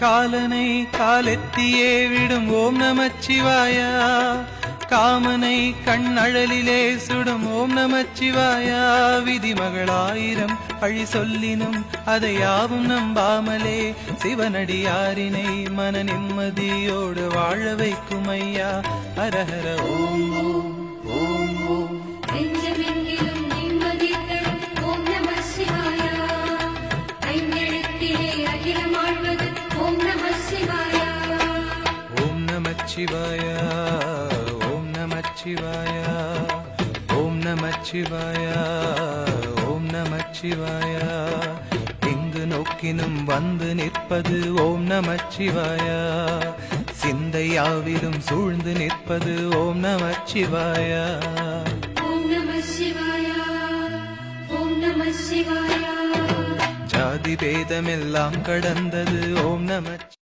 காலனை காலெத்தியே விடும் ஓம் நமச்சிவாயா காமனை கண்ணழலிலே சுடும் ஓம் நமச்சிவாயா விதிமகளாயிரம் அழி சொல்லினும் அதை யாவும் நம்பாமலே சிவனடியாரினை மன நிம்மதியோடு வாழ வைக்கும் ஐயா ஹரஹர ஓம் ஓம் ஓம். நமச்சிவாயா ஓம் நமச்சிவாயா ஓம் நமச்சிவாயா ஓம் நமச்சிவாயா எங்கு நோக்கினும் வந்து நிற்பது ஓம் நமச்சிவாயா சிந்தையாவிலும் சூழ்ந்து நிற்பது ஓம் நமச்சிவாயா ஜாதி பேதமெல்லாம் கடந்தது ஓம் நம